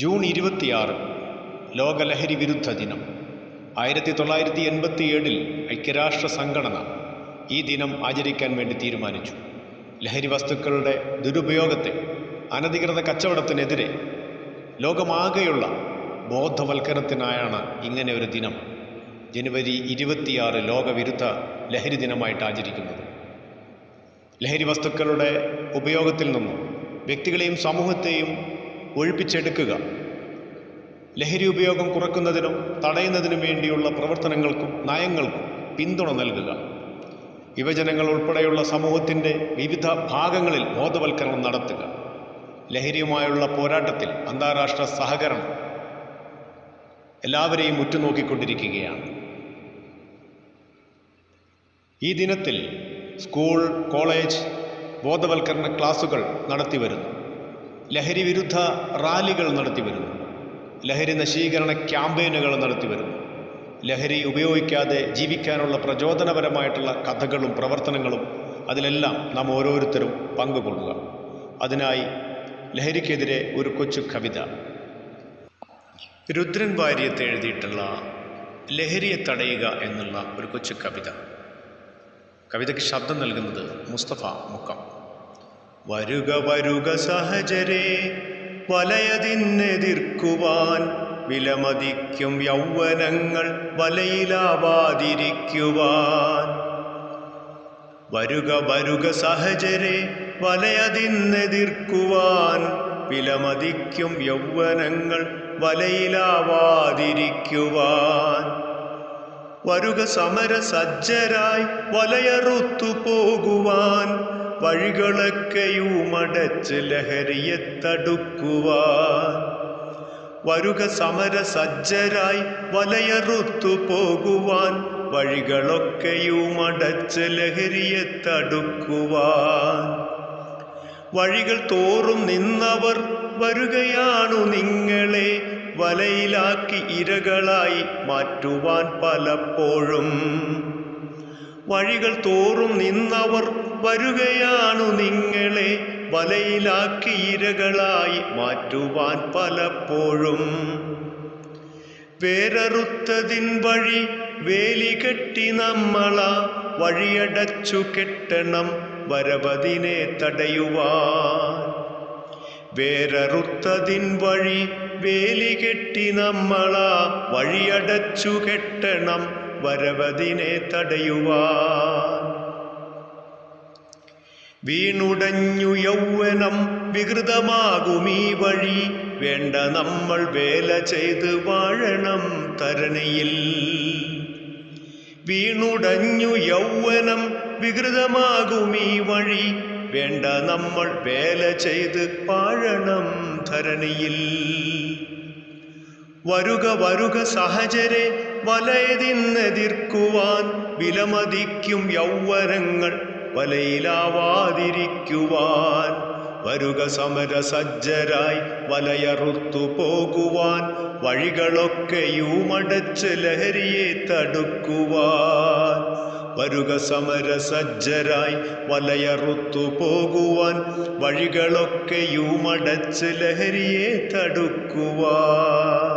June ഇരുപത്തിയാറ് ലോക ലഹരി വിരുദ്ധ ദിനം. ആയിരത്തി തൊള്ളായിരത്തി എൺപത്തി ഏഴിൽ ഐക്യരാഷ്ട്ര സംഘടന ഈ ദിനം ആചരിക്കാൻ വേണ്ടി തീരുമാനിച്ചു. ലഹരി വസ്തുക്കളുടെ ദുരുപയോഗത്തെ അനധികൃത കച്ചവടത്തിനെതിരെ ലോകമാകെയുള്ള ബോധവൽക്കരണത്തിനായാണ് ഇങ്ങനെ ഒരു ദിനം ജനുവരി ഇരുപത്തിയാറ് ലോകവിരുദ്ധ ലഹരി ദിനമായിട്ട് ആചരിക്കുന്നത്. ലഹരി വസ്തുക്കളുടെ ഉപയോഗത്തിൽ നിന്നും വ്യക്തികളെയും സമൂഹത്തെയും ഒഴിപ്പിച്ചെടുക്കുക. ലഹരി ഉപയോഗം കുറക്കുന്നതിനും തടയുന്നതിനും വേണ്ടിയുള്ള പ്രവർത്തനങ്ങൾക്കും നയങ്ങൾക്കും പിന്തുണ നൽകുക. യുവജനങ്ങൾ ഉൾപ്പെടെയുള്ള സമൂഹത്തിന്റെ വിവിധ ഭാഗങ്ങളിൽ ബോധവൽക്കരണം നടത്തുക. ലഹരിയുമായുള്ള പോരാട്ടത്തിൽ അന്താരാഷ്ട്ര സഹകരണം എല്ലാവരെയും ഉറ്റുനോക്കിക്കൊണ്ടിരിക്കുകയാണ്. ഈ ദിനത്തിൽ സ്കൂൾ കോളേജ് ബോധവൽക്കരണ ക്ലാസുകൾ നടത്തിവരുന്നു. ലഹരി വിരുദ്ധ റാലികൾ നടത്തി നടത്തിവരുന്നു ലഹരി നശീകരണ ക്യാമ്പയിനുകൾ നടത്തി നടത്തിവരുന്നു ലഹരി ഉപയോഗിക്കാതെ ജീവിക്കാനുള്ള പ്രചോദനപരമായിട്ടുള്ള കഥകളും പ്രവർത്തനങ്ങളും അതിലെല്ലാം നാം ഓരോരുത്തരും പങ്കുകൊള്ളുക. അതിനായി ലഹരിക്കെതിരെ ഒരു കൊച്ചു കവിത. രുദ്രൻ ഭാര്യത്തെ എഴുതിയിട്ടുള്ള ലഹരിയെ തടയുക എന്നുള്ള ഒരു കൊച്ചു കവിത. കവിതയ്ക്ക് ശബ്ദം നൽകുന്നത് മുസ്തഫ മുക്കം. വരുക വരുക സഹചരെ വലയതിന്നെതിർക്കുവാൻ വിലമതിക്കും യൗവനങ്ങൾ വലയിലാവാതിരിക്കുവാൻ. വരുക വരുക സഹചരെ വലയതിന്നെതിർക്കുവാൻ വിലമതിക്കും യൗവനങ്ങൾ വലയിലാവാതിരിക്കുവാൻ. വരുക സമര സജ്ജരായി വലയറുത്തു പോകുവാൻ വഴികളൊക്കെയുമടച്ച് ലഹരിയെ തടുക്കുവാൻ. വരുക സമര സജ്ജരായി വലയറുത്തു പോകുവാൻ. വഴികളൊക്കെയുമടച്ച് ലഹരിയെ തടുക്കുവാൻ. വഴികൾ തോറും നിന്നവർ വരുകയാണു നിങ്ങളെ. വലയിലാക്കി ഇരകളായി മാറ്റുവാൻ പലപ്പോഴും വഴികൾ തോറും നിന്നവർ വരുകയാണു നിങ്ങളെ വലയിലാക്കി ഇരകളായി മാറ്റുവാൻ പലപ്പോഴും. വേരറുത്തതിൻ വഴി വേലി കെട്ടി നമ്മള വഴിയടച്ചു കെട്ടണം വരവതിനെ തടയുവാൻ. വേരറുത്തതിൻ വഴി വേലി കെട്ടി നമ്മള വഴിയടച്ചു കെട്ടണം വരവതിനെ തടയുവാൻ. വീണുടഞ്ഞു യൗവനം വികൃതമാകും ഈ വഴി. വേണ്ട നമ്മൾ വേല ചെയ്ത് വാഴണം തരണയിൽ. വീണുടഞ്ഞു യൗവനം ഈ വഴി. വേണ്ട നമ്മൾ വേല ചെയ്ത് വാഴണം ധരണിയിൽ വരുക വരുക സഹജരെ വലയതിന്നെതിർക്കുവാൻ വിലമതിക്കും യൗവനങ്ങൾ വലയിലാവാതിരിക്കുവാൻ. വരുക സമര സജ്ജരായി വലയറുത്തു പോകുവാൻ വഴികളൊക്കെയുമടച്ച് ലഹരിയെ തടുക്കുവാൻ. വരുക സമര സജ്ജരായി വലയറുത്തു പോകുവാൻ വഴികളൊക്കെയുമടച്ച് ലഹരിയെ തടുക്കുവാൻ.